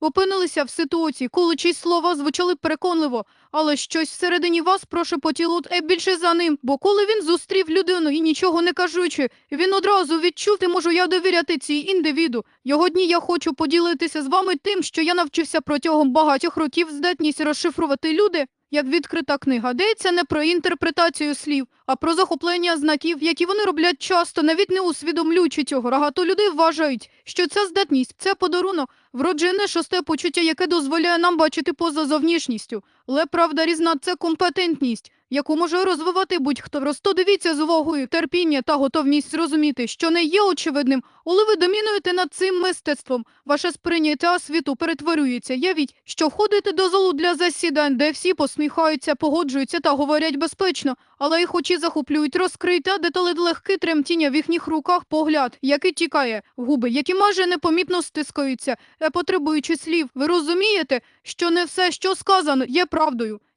опинилися в ситуації, коли чиїсь слова звучали переконливо, але щось всередині вас прошепотіло е більше за ним. Бо коли він зустрів людину і нічого не кажучи, він одразу відчув, ти можу я довіряти цій індивіду. Його дні я хочу поділитися з вами тим, що я навчився протягом багатьох років здатність розшифрувати люди. Як відкрита книга, йдеться не про інтерпретацію слів, а про захоплення знаків, які вони роблять часто, навіть не усвідомлюючи цього. Багато людей вважають, що ця здатність це подарунок, вроджене шосте почуття, яке дозволяє нам бачити поза зовнішністю. Але правда різна це компетентність, яку може розвивати будь-хто. Просто дивіться з увагою терпіння та готовність зрозуміти, що не є очевидним, але ви домінуєте над цим мистецтвом. Ваше сприйняття світу перетворюється. Явіть, що входите до залу для засідань, де всі посміхаються, погоджуються та говорять безпечно, але їх очі захоплюють розкриття, деталі легке тремтіння в їхніх руках, погляд, який тікає, губи, які майже непомітно стискаються, потребуючи слів. Ви розумієте, що не все, що сказано, є правдою.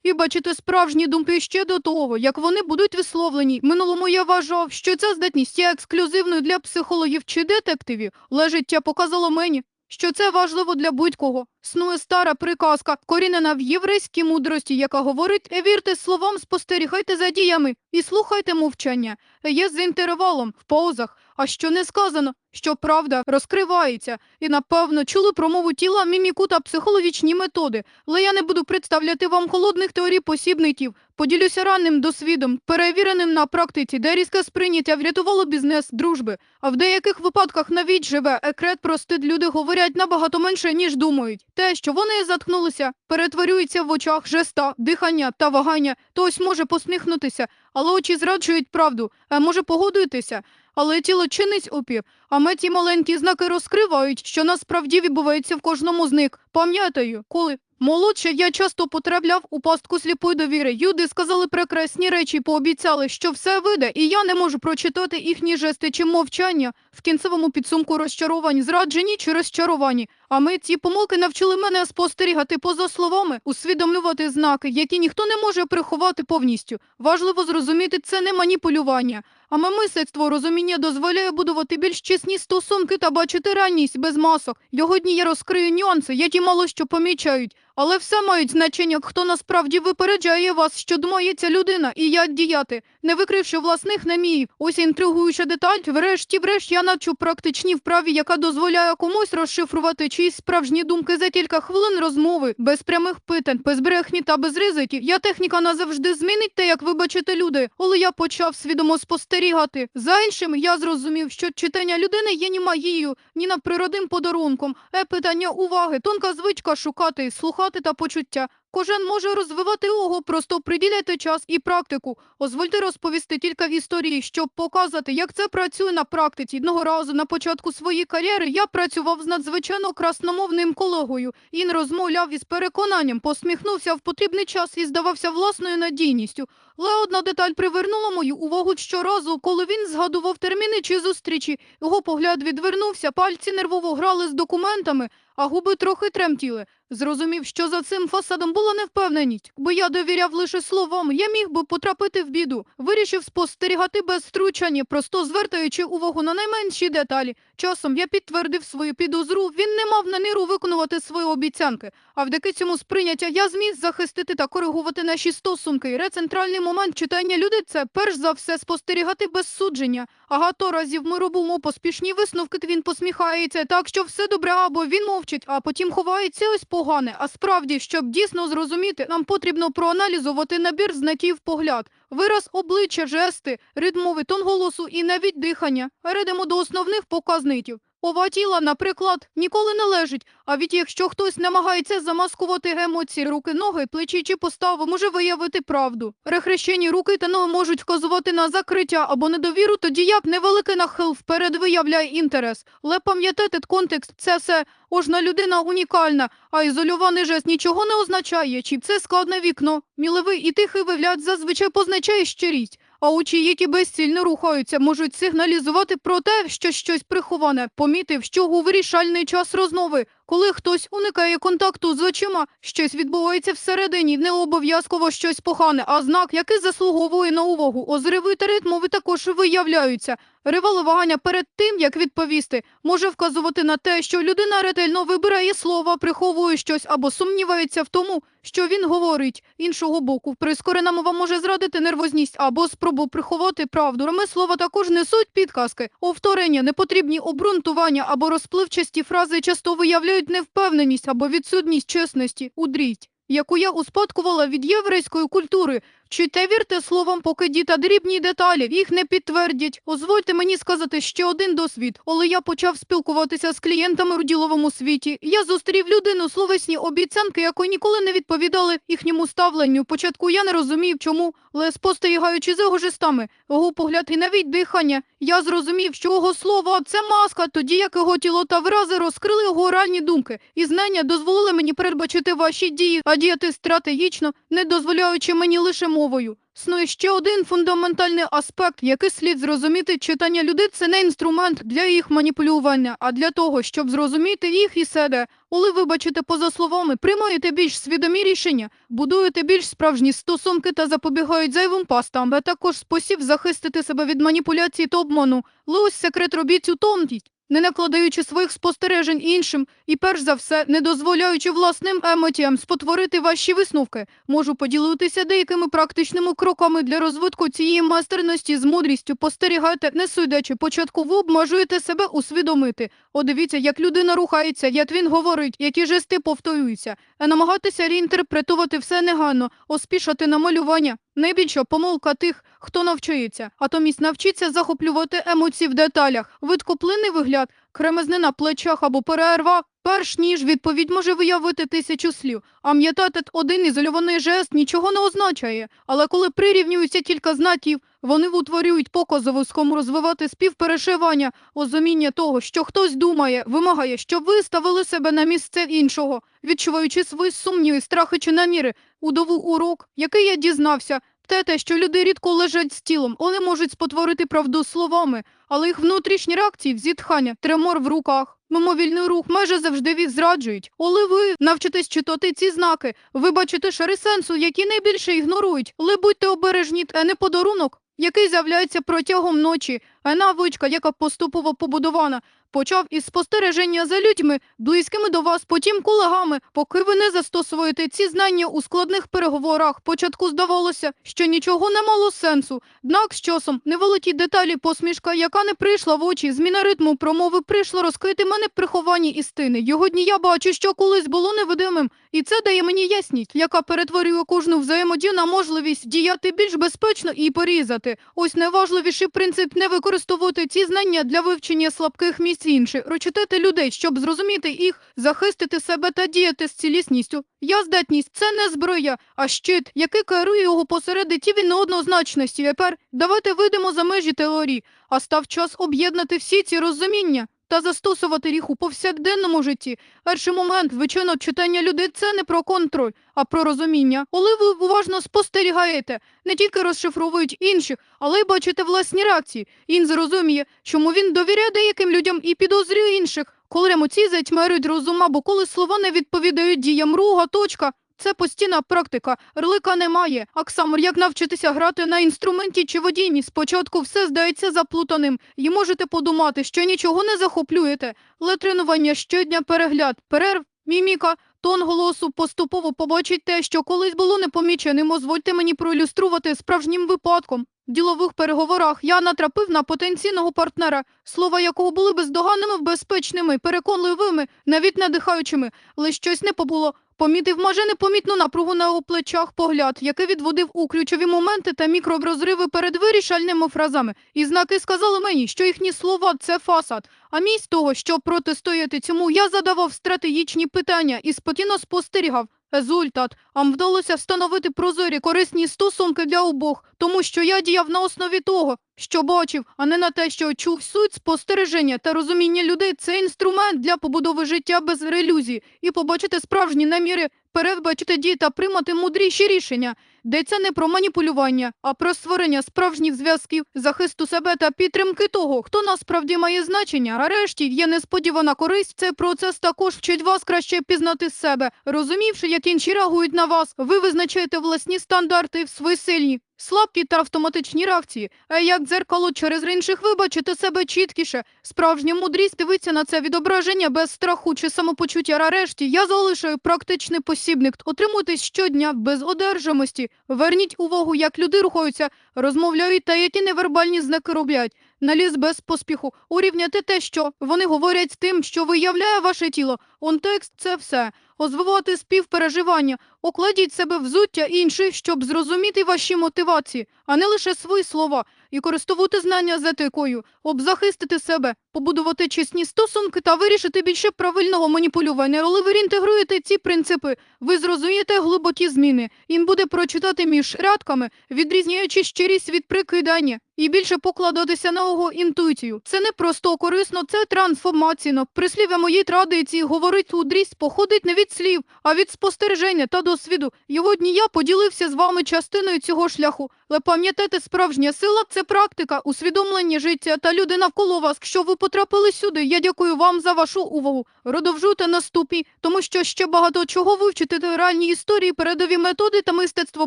І бачите справжні думки ще до того, як вони будуть висловлені. Минулому я вважав, що ця здатність є ексклюзивною для психологів чи детективів, але життя показало мені, що це важливо для будь-кого. Снує стара приказка, корінена в єврейській мудрості, яка говорить «Е, вірте словам, спостерігайте за діями і слухайте мовчання. Є з інтервалом в паузах, а що не сказано, що правда розкривається. І напевно чули промову тіла, міміку та психологічні методи. Але я не буду представляти вам холодних теорій посібників. Поділюся ранним досвідом, перевіреним на практиці, де різке сприйняття врятувало бізнес дружби. А в деяких випадках навіть живе екрет простит люди говорять набагато менше, ніж думають. Те, що вони заткнулися, перетворюється в очах жеста, дихання та вагання. Хтось може посміхнутися, але очі зраджують правду, а може погодуєтеся. Але тіло чинить опір, а ми ті маленькі знаки розкривають, що насправді відбувається в кожному з них. Пам'ятаю, коли молодше я часто потрапляв у пастку сліпої довіри. Люди сказали прекрасні речі, пообіцяли, що все вийде, і я не можу прочитати їхні жести чи мовчання в кінцевому підсумку розчаровані, зраджені чи розчаровані. А ми ці помилки навчили мене спостерігати поза словами, усвідомлювати знаки, які ніхто не може приховати повністю. Важливо зрозуміти, це не маніпулювання. А мистецтво розуміння дозволяє будувати більш чесні стосунки та бачити ранність без масок. Його дні я розкрию нюанси, які мало що помічають. Але все мають значення, хто насправді випереджає вас, що думає людина, і як діяти, не викривши власних наміїв. Ось інтригуюча деталь. Врешті-врешт я навчу практичній вправі, яка дозволяє комусь розшифрувати чиїсь справжні думки за кілька хвилин розмови, без прямих питань, без брехні та без ризиків. Я техніка назавжди змінить те, як ви бачите люди. Але я почав свідомо спостерігати. За іншим я зрозумів, що читання людини є ні магією, ні надприродним подарунком. Е питання уваги, тонка звичка шукати, слухати та почуття. Кожен може розвивати його, просто приділяйте час і практику. Дозвольте розповісти кілька історій, щоб показати, як це працює на практиці. Одного разу на початку своєї кар'єри я працював з надзвичайно красномовним колегою. Він розмовляв із переконанням, посміхнувся в потрібний час і здавався власною надійністю. Але одна деталь привернула мою увагу щоразу, коли він згадував терміни чи зустрічі. Його погляд відвернувся, пальці нервово грали з документами, а губи трохи тремтіли. Зрозумів, що за цим фасадом була невпевненість, бо я довіряв лише словам, я міг би потрапити в біду. Вирішив спостерігати без втручання, просто звертаючи увагу на найменші деталі. Часом я підтвердив свою підозру, він не мав наміру виконувати свої обіцянки. А вдяки цьому сприйняття я зміг захистити та коригувати наші стосунки. Рецентральний момент читання людей це перш за все спостерігати без судження. Агато разів ми робимо поспішні висновки, він посміхається так, що все добре, або він мовчить, а потім ховається ось погане. А справді, щоб дійсно зрозуміти, нам потрібно проаналізувати набір знаків погляд. Вираз обличчя, жести, ритмовий тон голосу і навіть дихання. Перейдемо до основних показників. Ова тіла, наприклад, ніколи не лежить, а від якщо хтось намагається замаскувати емоції, руки, ноги, плечі чи постави, може виявити правду. Перехрещені руки та ноги можуть вказувати на закриття або недовіру, тоді як невеликий нахил вперед виявляє інтерес. Але пам'ятайте контекст, це все кожна людина унікальна, а ізольований жест нічого не означає, чи це складне вікно. Міливий і тихий вигляд зазвичай позначає щирість. А очі, які безцільно рухаються, можуть сигналізувати про те, що щось приховане. Помітив, що у вирішальний час розмови, коли хтось уникає контакту з очима, щось відбувається всередині, не обов'язково щось погане, а знак, який заслуговує на увагу. Озриви та ритмови також виявляються. Ривали вагання перед тим, як відповісти, може вказувати на те, що людина ретельно вибирає слова, приховує щось або сумнівається в тому, що він говорить. Іншого боку, прискорена мова може зрадити нервозність або спробу приховати правду. Рами слова також несуть підказки. Овторення, непотрібні обґрунтування або розпливчасті фрази часто виявляють невпевненість або відсутність чесності, удрість, яку я успадкувала від єврейської культури. Чуйте, вірте словам, поки діта дрібні деталі, їх не підтвердять. Дозвольте мені сказати ще один досвід. Коли я почав спілкуватися з клієнтами у діловому світі, я зустрів людину словесні обіцянки, якої ніколи не відповідали їхньому ставленню. Початку я не розумів, чому, але спостерігаючи за його жестами, його погляд і навіть дихання, я зрозумів, що його слово – це маска, тоді як його тіло та вирази розкрили його реальні думки. І знання дозволили мені передбачити ваші дії, а діяти стратегічно, не дозволяючи мені лише мовою. Існує ще один фундаментальний аспект, який слід зрозуміти. Читання людей – це не інструмент для їх маніпулювання, а для того, щоб зрозуміти їх і себе. Коли ви бачите поза словами, приймаєте більш свідомі рішення, будуєте більш справжні стосунки та запобігають зайвим пастам, а також спосіб захистити себе від маніпуляцій та обману. Але ось секрет робіть у тонкість, не накладаючи своїх спостережень іншим і, перш за все, не дозволяючи власним емоціям спотворити ваші висновки. Можу поділитися деякими практичними кроками для розвитку цієї майстерності з мудрістю. Постерігайте, не судячи. Початку ви обмежуєте себе усвідомити. О, дивіться, як людина рухається, як він говорить, які жести повторюються. А намагатися реінтерпретувати все негайно, оспішати на малювання. Найбільша помилка тих, хто навчається, а томість навчиться захоплювати емоції в деталях. Видкоплинний вигляд, кремезни на плечах або перерва, перш ніж відповідь може виявити тисячу слів. А м'ятати один ізольований жест нічого не означає. Але коли прирівнюються кілька знаків, вони утворюють показову схому розвивати співперешивання, розуміння того, що хтось думає, вимагає, щоб ви ставили себе на місце іншого, відчуваючи свої сумніви, страхи чи наміри. Удову урок, який я дізнався, те, те, що люди рідко лежать з тілом, вони можуть спотворити правду словами, але їх внутрішні реакції, зітхання, тремор в руках, мимовільний рух майже завжди їх зраджують. Оли ви навчитесь читати ці знаки, ви бачите шари сенсу, які найбільше ігнорують. Але будьте обережні, а не подарунок, який з'являється протягом ночі, навичка, яка поступово побудована. Почав із спостереження за людьми, близькими до вас, потім колегами, поки ви не застосуєте ці знання у складних переговорах. Початку здавалося, що нічого не мало сенсу. Однак з часом невеликі деталі посмішка, яка не прийшла в очі, зміна ритму промови прийшла розкрити мене приховані істини. Його дні я бачу, що колись було невидимим, і це дає мені ясність, яка перетворює кожну взаємодію на можливість діяти більш безпечно і порізати. Ось найважливіший принцип не використовувати ці знання для вивчення слабких місць інших, розчитати людей, щоб зрозуміти їх, захистити себе та діяти з цілісністю. Я здатність це не зброя, а щит, який керує його посередині він неоднозначності. Тепер давайте вийдемо за межі теорії, а став час об'єднати всі ці розуміння. Та застосувати їх у повсякденному житті. Перший момент, звичайно, читання людей це не про контроль, а про розуміння. Коли ви уважно спостерігаєте, не тільки розшифровують інших, але й бачите власні реакції. Він зрозуміє, чому він довіряє деяким людям і підозрює інших. Коли емоції затьмарюють розум, або коли слова не відповідають діям руга, точка. Це постійна практика, рлика немає. Аксамор, як навчитися грати на інструменті чи водінні, спочатку все здається заплутаним, і можете подумати, що нічого не захоплюєте. Але тренування щодня перегляд, перерв, міміка, тон голосу поступово побачить те, що колись було непоміченим. Дозвольте мені проілюструвати справжнім випадком. В ділових переговорах я натрапив на потенційного партнера, слова якого були бездоганними, безпечними, переконливими, навіть надихаючими, але щось не побуло. Помітив майже непомітну напругу на його плечах погляд, який відводив у ключові моменти та мікророзриви перед вирішальними фразами. І знаки сказали мені, що їхні слова це фасад. А мість того, щоб протистояти цьому, я задавав стратегічні питання і спокійно спостерігав. Результат. Вам вдалося встановити прозорі корисні стосунки для обох, тому що я діяв на основі того, що бачив, а не на те, що чув суть спостереження та розуміння людей. Це інструмент для побудови життя без релюзії і побачити справжні наміри, передбачити дії та приймати мудріші рішення. Йдеться не про маніпулювання, а про створення справжніх зв'язків, захисту себе та підтримки того, хто насправді має значення. А решті є несподівана користь. Цей процес також вчить вас краще пізнати себе, розумівши, як інші реагують на вас. Ви визначаєте власні стандарти, свої сильні. слабкі та автоматичні реакції, а як дзеркало через інших ви бачите себе чіткіше. Справжня мудрість дивиться на це відображення без страху чи самопочуття. Нарешті я залишаю практичний посібник. Отримуйтесь щодня без одержимості. Верніть увагу, як люди рухаються, розмовляють та які невербальні знаки роблять. Наліз без поспіху. Урівняти те, що вони говорять з тим, що виявляє ваше тіло. Контекст це все. Озвивати співпереживання. Окладіть себе взуття інших, щоб зрозуміти ваші мотивації, а не лише свої слова, і користувати знання з етикою, обзахистити себе, побудувати чесні стосунки та вирішити більше правильного маніпулювання. Коли ви інтегруєте ці принципи, ви зрозумієте глибокі зміни. Їм буде прочитати між рядками, відрізняючи щирість від прикидання. І більше покладатися на його інтуїцію. Це не просто корисно, це трансформаційно. Прислів'я моєї традиції говорить мудрість походить не від слів, а від спостереження та досвіду. Його дні я поділився з вами частиною цього шляху. Але пам'ятайте, справжня сила це практика, усвідомлення життя та люди навколо вас. Якщо ви потрапили сюди, я дякую вам за вашу увагу. Продовжуйте наступні, тому що ще багато чого вивчити реальні історії, передові методи та мистецтво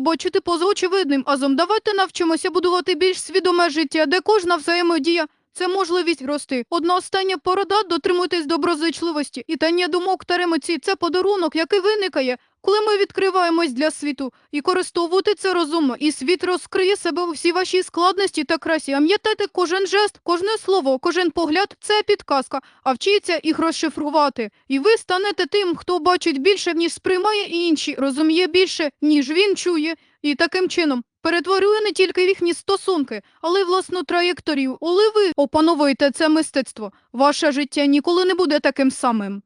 бачити поза очевидним. Азом давайте навчимося будувати більш свідоме життя, де кожна взаємодія. Це можливість рости. Одна остання порада дотримуйтесь доброзичливості. І тання думок та емоцій – це подарунок, який виникає, коли ми відкриваємось для світу. І користовувати це розумно. І світ розкриє себе у всій вашій складності та красі. Пам'ятайте, кожен жест, кожне слово, кожен погляд – це підказка. А вчіться їх розшифрувати. І ви станете тим, хто бачить більше, ніж сприймає інші, розуміє більше, ніж він чує. І таким чином перетворює не тільки їхні стосунки, але й власну траєкторію. Оли ви опановуєте це мистецтво, ваше життя ніколи не буде таким самим.